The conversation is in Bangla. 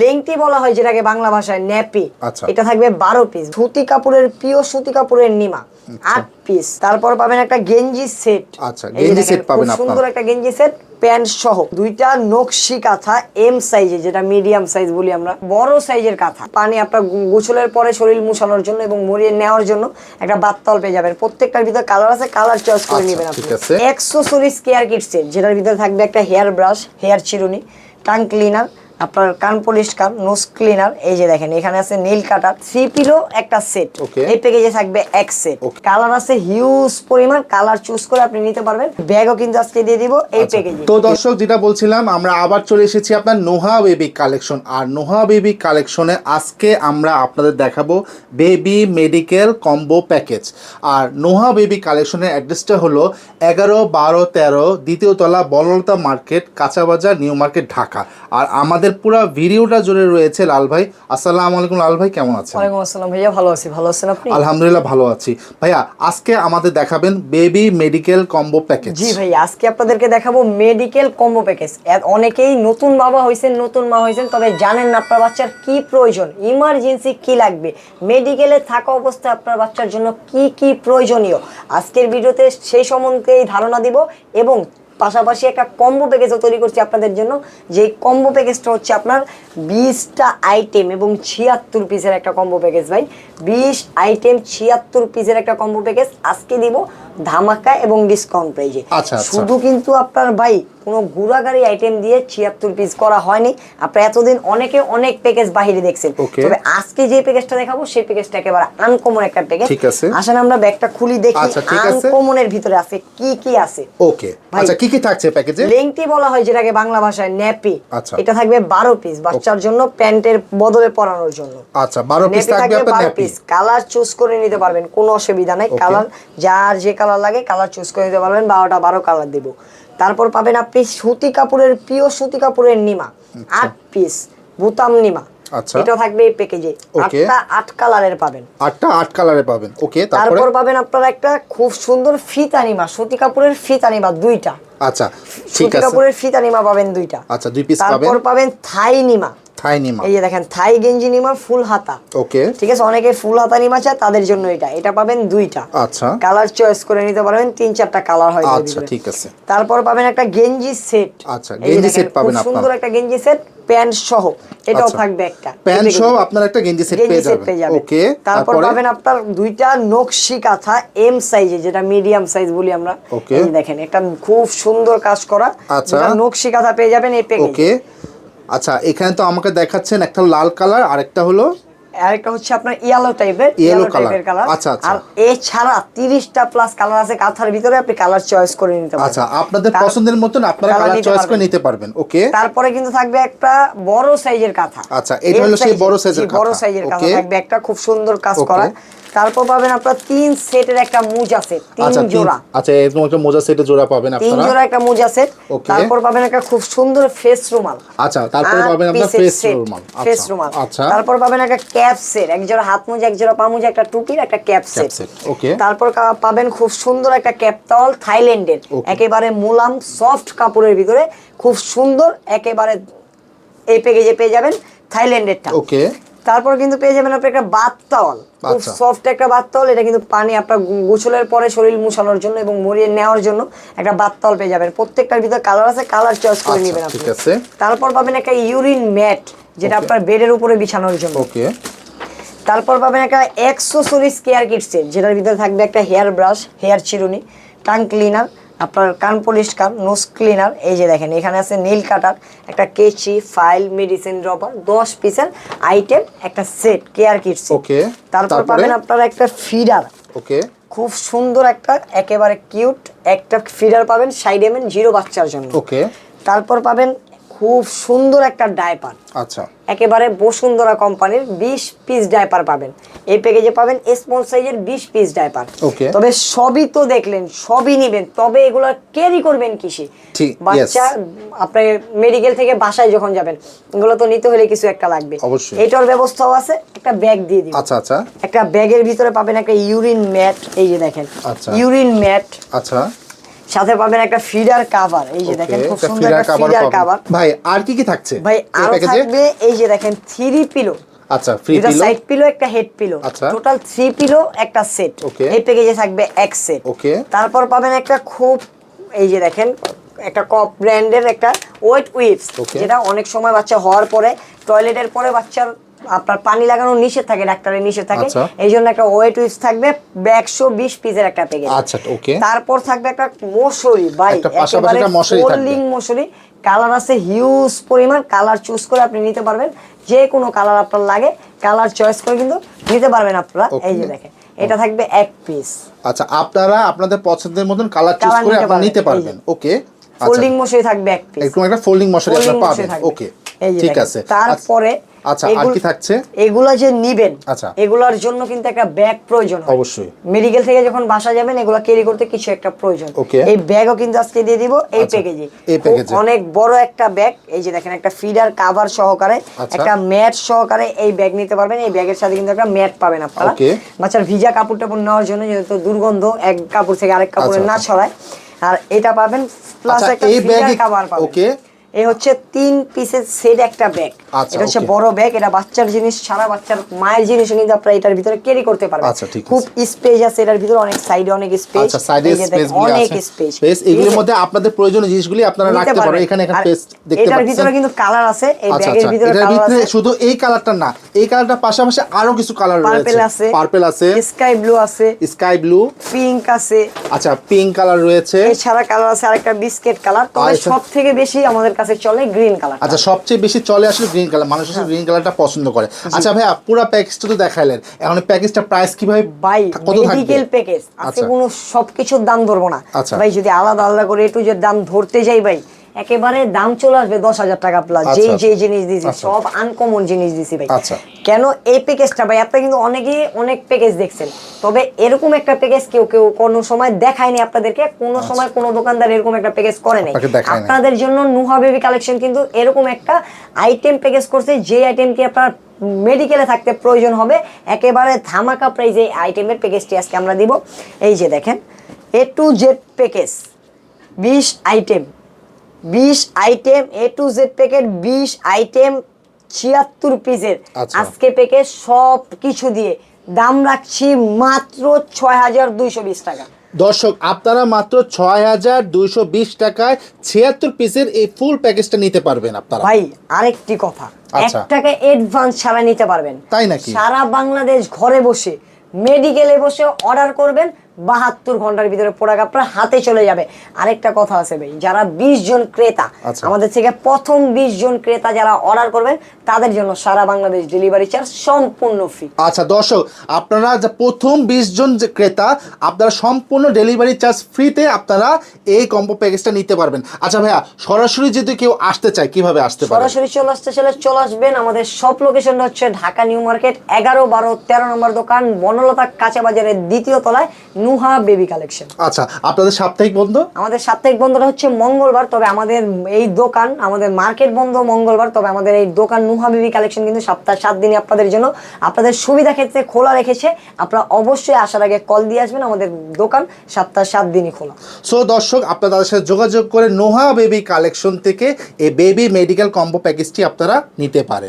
লেংটি বলা হয় যেটাকে বাংলা ভাষায় ন্যাপি। আচ্ছা। এটা থাকবে বারো পিস সুতি কাপড়ের পিওর সুতি কাপড়ের নিমা। আট পিস তারপর পাবেন একটা গেঞ্জি সেট। আচ্ছা, গেঞ্জি set পাবেন আপনারা। সুন্দর একটা গেঞ্জি সেট প্যান্ট সহ। দুইটা নকশি কাঁথা এম সাইজে যেটা মিডিয়াম সাইজ বলি আমরা। বড় সাইজের কাঁথা। পানি আপনার গোসলের পরে শরীর মুছানোর জন্য এবং মরিয়ে নেওয়ার জন্য একটা বাতল পেয়ে যাবেন। প্রত্যেকটার ভিতরে কালার আছে কালার চয়েস করে আচ্ছা, নেবেন আপনি। অ্যাক্সেসরিজ কেয়ার কিট সেট যেটার ভিতরে থাকবে একটা হেয়ার ব্রাশ হেয়ার চিরুনি টাং ক্লিনার আপনার কান পরিষ্কার নোজ ক্লিনার এই যে দেখেন এখানে আছে নীল কাটার থ্রি পিলো একটা সেট. এই প্যাকেজে থাকবে এক সেট. কালার আছে হিউজ পরিমাণ কালার চুজ করে আপনি নিতে পারবেন। ব্যাগও কিন্তু আজকে দিয়ে দিব এই আচ্ছা, প্যাকেজে তো দর্শক যেটা বলছিলাম আমরা আবার চলে এসেছি আপনার নোহা বেবি কালেকশন আর নোহা বেবি কালেকশনে আজকে আমরা আপনাদের দেখাবো বেবি মেডিকেল কম্বো প্যাকেজ আর নোহা বেবি কালেকশনের অ্যাড্রেসটা হলো এগারো বারো তেরো দ্বিতীয় তলা বললতা মার্কেট কাঁচাবাজার নিউ মার্কেট ঢাকা। আর আমাদের পুরো ভিডিওটা জুড়ে রয়েছে লাল ভাই। আসসালামু আলাইকুম লাল ভাই কেমন আছেন? ওয়ালাইকুম আসসালাম ভাইয়া ভালো আছি। ভালো আছেন আপনি? আলহামদুলিল্লাহ ভালো আছি। ভাইয়া আজকে আমাদের দেখাবেন বেবি মেডিকেল কম্বো প্যাকেজ। জি ভাই আজকে আপনাদেরকে দেখাবো মেডিকেল কম্বো প্যাকেজ। অনেকেই নতুন বাবা হয়েছেন নতুন মা হয়েছেন তবে জানেন না আপনার বাচ্চার কি প্রয়োজন ইমার্জেন্সি কি লাগবে মেডিকেলে থাকা অবস্থায় আপনার বাচ্চার জন্য কি কি প্রয়োজনীয়। আজকের ভিডিওতে সেই সম্বন্ধেই ধারণা দিব এবং পাশাপাশি একটা কম্বো প্যাকেজও তৈরি করছি আপনাদের জন্য। যে কম্বো প্যাকেজটা হচ্ছে আপনার বিশটা আইটেম এবং ছিয়াত্তর পিসের একটা কম্বো প্যাকেজ ভাই। বিশ আইটেম ছিয়াত্তর পিসের একটা কম্বো প্যাকেজ আজকে দিব ধামাকা এবং ডিসকাউন্ট প্রাইজে আচ্ছা, আচ্ছা। শুধু কিন্তু আপনার ভাই কোনো গুড়াগাড়ি আইটেম দিয়ে ছিয়াত্তর পিস করা হয়নি। আপনার এতদিন অনেকে অনেক প্যাকেজ বাহিরে দেখছেন। তবে আজকে যে প্যাকেজটা দেখাবো সেই প্যাকেজটা একেবারে আনকমন একটা প্যাকেজ। আসেন আমরা ব্যাগটা খুলি দেখি আচ্ছা। আনকমনের ভিতরে আছে কি কি আছে। ওকে। আচ্ছা কি কি থাকছে প্যাকেজে? লেংটি বলা হয় যেটাকে বাংলা ভাষায় ন্যাপি। আচ্ছা। এটা থাকবে বারো পিস বাচ্চার জন্য প্যান্টের বদলে পরানোর জন্য। আচ্ছা বারো পিস থাকবে আপনার ন্যাপি। পিস কালার চুজ করে নিতে পারবেন কোনো অসুবিধা নাই। কালার যার যে কালার লাগে কালার চুজ করে নিতে পারবেন। বারোটা বারো কালার দিব। তারপর পাবেন আপনি সুতি কাপড়ের পিওর সুতি কাপড়ের নিমা। আট পিস বুতাম নিমা। আচ্ছা। এটা থাকবে এই প্যাকেজে আটটা আট কালারের পাবেন। আটটা আট কালারে পাবেন। ওকে তারপর পাবেন আপনারা একটা খুব সুন্দর ফিতা নিমা সুতি কাপড়ের ফিতা নিমা দুইটা। আচ্ছা ঠিক আছে। কাপড়ের ফিতা নিমা পাবেন দুইটা। আচ্ছা দুই পিস পাবেন। তারপর পাবেন থাই নিমা। থাই নিমা। এই যে দেখেন থাই গেঞ্জি নিমা ফুল হাতা। ওকে। ঠিক আছে? অনেকে ফুল হাতা নিমা চায় তাদের জন্য এটা। এটা পাবেন দুইটা। আচ্ছা। কালার চয়েস করে নিতে পারবেন তিন চারটা কালার হয় আচ্ছা ঠিক আছে। তারপর পাবেন একটা গেঞ্জি সেট আচ্ছা, গেঞ্জি পাবেন আপনারা। সুন্দর একটা গেঞ্জি সেট প্যান্ট সহ। এটাও আচ্ছা। থাকবে একটা। প্যান্ট সহ আপনার একটা গেঞ্জি সেট পেয়ে যাবেন। ওকে তারপর পাবেন আপনার দুইটা নকশি কাঁথা এম সাইজে যেটা মিডিয়াম সাইজ বলি আমরা। এই দেখেন একটা খুব সুন্দর কাজ করা আচ্ছা। নকশি কাঁথা পেয়ে যাবেন এই প্যাকেজে ওকে। আচ্ছা এখানে তো আমাকে দেখাচ্ছেন একটা লাল কালার আর একটা হলো? আরেকটা হচ্ছে আপনার ইয়েলো টাইপের ইয়েলো টাইপের কালার আচ্ছা, আচ্ছা। আর এছাড়া তিরিশটা প্লাস কালার আছে কাঁথার ভিতরে আপনি কালার চয়েস করে নিতে পারবেন আচ্ছা আপনাদের পছন্দের মতন আপনারা কালার চয়েস করে নিতে পারবেন ওকে তারপরে কিন্তু থাকবে একটা বড় সাইজের কাঁথা আচ্ছা, এটা হলো সেই বড় size-এর বড় সাইজের কাঁথা থাকবে একটা খুব সুন্দর কাজ করা। তারপর পাবেন আপনার তিন সেটের একটা মুজা সেট তিন আচ্ছা জোড়া। আচ্ছা এরকম একটা মোজা সেটে জোড়া পাবেন আপনারা? তিন জোড়া একটা মুজা সেট তারপর পাবেন একটা খুব সুন্দর ফেস রুমাল আচ্ছা তারপরে পাবেন আপনার ফেস রুমাল ফেস রুমাল আচ্ছা তারপর পাবেন একটা ক্যাপ সেট এক জোড়া হাত মোজা এক জোড়া পা মোজা একটা টুপির একটা ক্যাপ সেট okay. তারপর পাবেন খুব সুন্দর একটা ক্যাপ টাওয়াল থাইল্যান্ডের একেবারে মোলাম সফট কাপড়ের ভিতরে খুব সুন্দর একেবারে এই প্যাকেজে পেয়ে যাবেন থাইল্যান্ডেরটা ওকে তারপর কিন্তু পেয়ে যাবেন আপনি একটা বাথ টাওয়াল খুব আচ্ছা। সফট একটা বাথ টাওয়াল এটা কিন্তু পানি আপনার গোসলের পরে শরীর মুছানোর জন্য এবং মরিয়ে নেওয়ার জন্য একটা বাথ টাওয়াল পেয়ে যাবেন। প্রত্যেকটার ভিতরে কালার আছে কালার চয়েস করে আচ্ছা, নেবেন আপনি। তারপর পাবেন একটা ইউরিন ম্যাট যেটা আপনার বেডের উপরে বিছানোর জন্য। ওকে তারপর পাবেন একটা অ্যাক্সেসরিজ কেয়ার কিট সেট যেটার ভিতরে থাকবে একটা হেয়ার ব্রাশ হেয়ার চিরুনি টাং ক্লিনার আপনার কান পরিষ্কার নোজ ক্লিনার এই যে দেখেন এখানে আছে নীল কাটার একটা কেচি ফাইল মেডিসিন ড্রপার দশ পিসের আইটেম একটা সেট কেয়ার কিট Okay. তারপর পাবেন আপনারা একটা ফিডার ওকে খুব সুন্দর একটা একেবারে কিউট একটা ফিডার পাবেন সাইড এমএন জিরো বাচ্চার জন্য। ওকে তারপর পাবেন খুব সুন্দর একটা ডায়পার আচ্ছা। একেবারে বসুন্ধরা কোম্পানির বিশ পিস ডায়পার পাবেন। এই প্যাকেজে পাবেন স্মল সাইজের বিশ পিস ডাইপার তবে সবই তো দেখলেন সবই নিবেন তবে এগুলো ক্যারি করবেন কিসে? বাচ্চা আপনার মেডিকেল থেকে বাসায় যখন যাবেন এগুলো তো নিতে হলে কিছু একটা লাগবে। এটার ব্যবস্থাও আছে একটা ব্যাগ দিয়ে দিবেন। আচ্ছা আচ্ছা। একটা ব্যাগের ভিতরে পাবেন একটা ইউরিন ম্যাট এই যে দেখেন। আচ্ছা। ইউরিন ম্যাট আচ্ছা। সাথে পাবেন একটা ফিডার কাভার এই যে দেখেন খুব সুন্দর একটা ফিডার। কাভার ভাই আর কি কি থাকছে ভাই আর থাকবে এই যে দেখেন থ্রি পিলো আচ্ছা ফ্রি পিলো সাইড পিলো একটা হেড পিলো আচ্ছা। টোটাল থ্রি পিলো একটা সেট. এই প্যাকেজে থাকবে এক সেট Okay. তারপর পাবেন একটা খুব এই যে দেখেন একটা কপ ব্র্যান্ডের একটা ওয়েট উইপস যেটা অনেক সময় বাচ্চা হওয়ার পরে টয়লেটের পরে বাচ্চার আপনার পানি লাগানো নিষেধ থাকে ডাক্তারের নিষেধ থাকে আচ্ছা। এই জন্য একটা ওয়েট উইপস থাকবে একশো বিশ পিসের একটা প্যাকেজ আচ্ছা ওকে তারপর থাকবে একটা মশারি মশারি থাকবে। মশারি কালার আছে হিউজ পরিমাণ কালার চুজ করে আপনি নিতে পারবেন। যে কোনো কালার আপনার লাগে কালার চয়েস করে কিন্তু নিতে পারবেন আপনারা। এই যে. দেখেন এটা থাকবে এক পিস আচ্ছা আপনারা আপনাদের পছন্দের মতন কালার চুজ করে নিতে আপনারা পারবেন, নিতে পারবেন। ওকে আচ্ছা। ফোল্ডিং মশারি থাকবে এক পিস এরকম একটা ফোল্ডিং মশারি আপনারা পাবেন। ওকে এই যে ঠিক আছে। তারপরে আচ্ছা আর কি থাকছে এগুলা যে নিবেন আচ্ছা। এগুলার জন্য কিন্তু একটা ব্যাগ প্রয়োজন অবশ্যই। মেডিকেল থেকে যখন বাসা যাবেন এগুলা ক্যারি করতে কিছু একটা প্রয়োজন. এই ব্যাগও কিন্তু আজকে দিয়ে দিব এই আচ্ছা, প্যাকেজে এই প্যাকেজে। অনেক বড় একটা ব্যাগ এই যে দেখেন একটা ফিডার কাভার সহকারে আচ্ছা। একটা ম্যাট সহকারে এই ব্যাগ নিতে পারবেন এই ব্যাগের সাথে কিন্তু একটা ম্যাট পাবেন আপনারা. বাচ্চার ভিজা কাপড় টাপড় নেওয়ার জন্য যেহেতু দুর্গন্ধ এক কাপড় থেকে আরেক কাপড়ে আচ্ছা, না আচ্ছা। ছড়ায় আর এটা পাবেন প্লাস আচ্ছা, একটা ফিডার কাভার পাবেন okay. এই হচ্ছে তিন পিসের সেট একটা ব্যাগ আচ্ছা, এটা হচ্ছে বড় ব্যাগ এটা বাচ্চার জিনিস সারা বাচ্চার মায়ের জিনিস কিন্তু আপনারা এটার ভিতরে ক্যারি করতে পারবেন। আচ্ছা, খুব স্পেস আছে এটার ভিতরে অনেক সাইডে অনেক স্পেস আচ্ছা সাইডে স্পেস অনেক স্পেস স্পেস এগুলোর মধ্যে আপনাদের প্রয়োজনীয় জিনিসগুলি আপনারা রাখতে পারবেন। এখানে একটা পেস্ট দেখতে পাচ্ছেন। এটার ভিতরে কিন্তু কালার আছে। এই ব্যাগের আচ্ছা। ভিতরে কালার ভিতরে আছে। শুধু এই কালারটা না এই কালারটার পাশাপাশি আরও কিছু কালার রয়েছে। পার্পল আছে। পার্পল আছে। স্কাই ব্লু আছে। স্কাই ব্লু পিঙ্ক আছে। আচ্ছা পিঙ্ক কালার রয়েছে। এছাড়া কালার আছে আরেকটা বিস্কিট কালার তবে আচ্ছা। সব থেকে বেশি আমাদের কাছে চলে গ্রিন কালার আচ্ছা সবচেয়ে বেশি চলে আসলে গ্রিন কালার মানুষ আসলে গ্রিন কালারটা পছন্দ করে। আচ্ছা ভাইয়া পুরো প্যাকেজটা তো দেখাইলেন। এখন প্যাকেজটা প্রাইস কীভাবে ভাই মেডিকেল প্যাকেজ আজকে আচ্ছা। কোনো সবকিছুর দাম ধরবো না। আচ্ছা। ভাই যদি আলাদা আলাদা করে একটু যে দাম ধরতে যাই ভাই একেবারে দাম চলে আসবে দশ হাজার টাকা প্লাস আচ্ছা, যেই আচ্ছা। যেই জিনিস দিছি আচ্ছা। সব আনকমন জিনিস দিছি ভাই। কেন এই প্যাকেজটা ভাই? আপনারা কিন্তু অনেকেই অনেক প্যাকেজ দেখছেন। তবে এরকম একটা প্যাকেজ কেউ কেউ কোনো সময় দেখায়নি আপনাদেরকে। কোনো সময় কোনো দোকানদার এরকম একটা প্যাকেজ করে নাই। আপনাদের জন্য নুহা বেবি কালেকশন কিন্তু এরকম একটা আইটেম প্যাকেজ করছে যে আইটেম কি আপনার মেডিকেলে থাকতে প্রয়োজন হবে। একেবারে ধামাকা প্রাইজ এই আইটেমের প্যাকেজটি আজকে আমরা দিব। এই যে দেখেন এ টু জেড প্যাকেজ বিশ আইটেম বিশ item A to Z packet বিশ আইটেম ছিয়াত্তর পিসের আচ্ছা। আজকে প্যাকেজ সব কিছু দিয়ে দাম রাখছি মাত্র ছয় হাজার দুইশো বিশ টাকা দর্শক আপনারা মাত্র ছয় হাজার দুইশো বিশ টাকায় ছিয়াত্তর পিসের এই ফুল প্যাকেজটা নিতে পারবেন আপনারা ভাই আরেকটি কথা এক আচ্ছা। টাকা অ্যাডভান্স ছাড়া নিতে পারবেন তাই নাকি? সারা বাংলাদেশ ঘরে বসে মেডিকেলে বসে অর্ডার করবেন বাহাত্তর ঘণ্টার ভিতরে প্রোডাক্ট আপনার হাতে চলে যাবে। আরেকটা কথা আছে ভাই যারা বিশ জন ক্রেতা আচ্ছা। আমাদের থেকে প্রথম বিশ জন ক্রেতা যারা অর্ডার করবেন তাদের জন্য সারা বাংলাদেশ ডেলিভারি চার্জ সম্পূর্ণ ফ্রি আচ্ছা দর্শক আপনারা যে প্রথম বিশ জন যে ক্রেতা আপনারা সম্পূর্ণ ডেলিভারি চার্জ ফ্রিতে আপনারা এই কম্বো প্যাকেজটা নিতে পারবেন। আচ্ছা ভাইয়া সরাসরি যদি কেউ আসতে চায় কীভাবে আসতে পারে? সরাসরি চলে আসতে চলে চলে আসবেন। আমাদের সব লোকেশনটা হচ্ছে ঢাকা নিউ মার্কেট এগারো বারো তেরো নম্বর দোকান বনলতা কাঁচা বাজারের দ্বিতীয় তলায় নুহা বেবি কালেকশন আচ্ছা আপনাদের সাপ্তাহিক বন্ধ? আমাদের সাপ্তাহিক বন্ধটা হচ্ছে মঙ্গলবার তবে আমাদের এই দোকান আমাদের মার্কেট বন্ধ মঙ্গলবার তবে আমাদের এই দোকান নুহা বেবি কালেকশন কিন্তু সপ্তাহ সাত দিনই আপনাদের জন্য। আপনাদের সুবিধা ক্ষেত্রে খোলা রেখেছে। আপনারা অবশ্যই আসার আগে কল দিয়ে আসবেন আমাদের দোকান সপ্তাহ সাত দিনই খোলা। সো দর্শক আপনারা তাদের সাথে যোগাযোগ করে নোহা বেবি কালেকশন থেকে এই বেবি মেডিকেল কম্বো প্যাকেজটি আপনারা নিতে পারেন।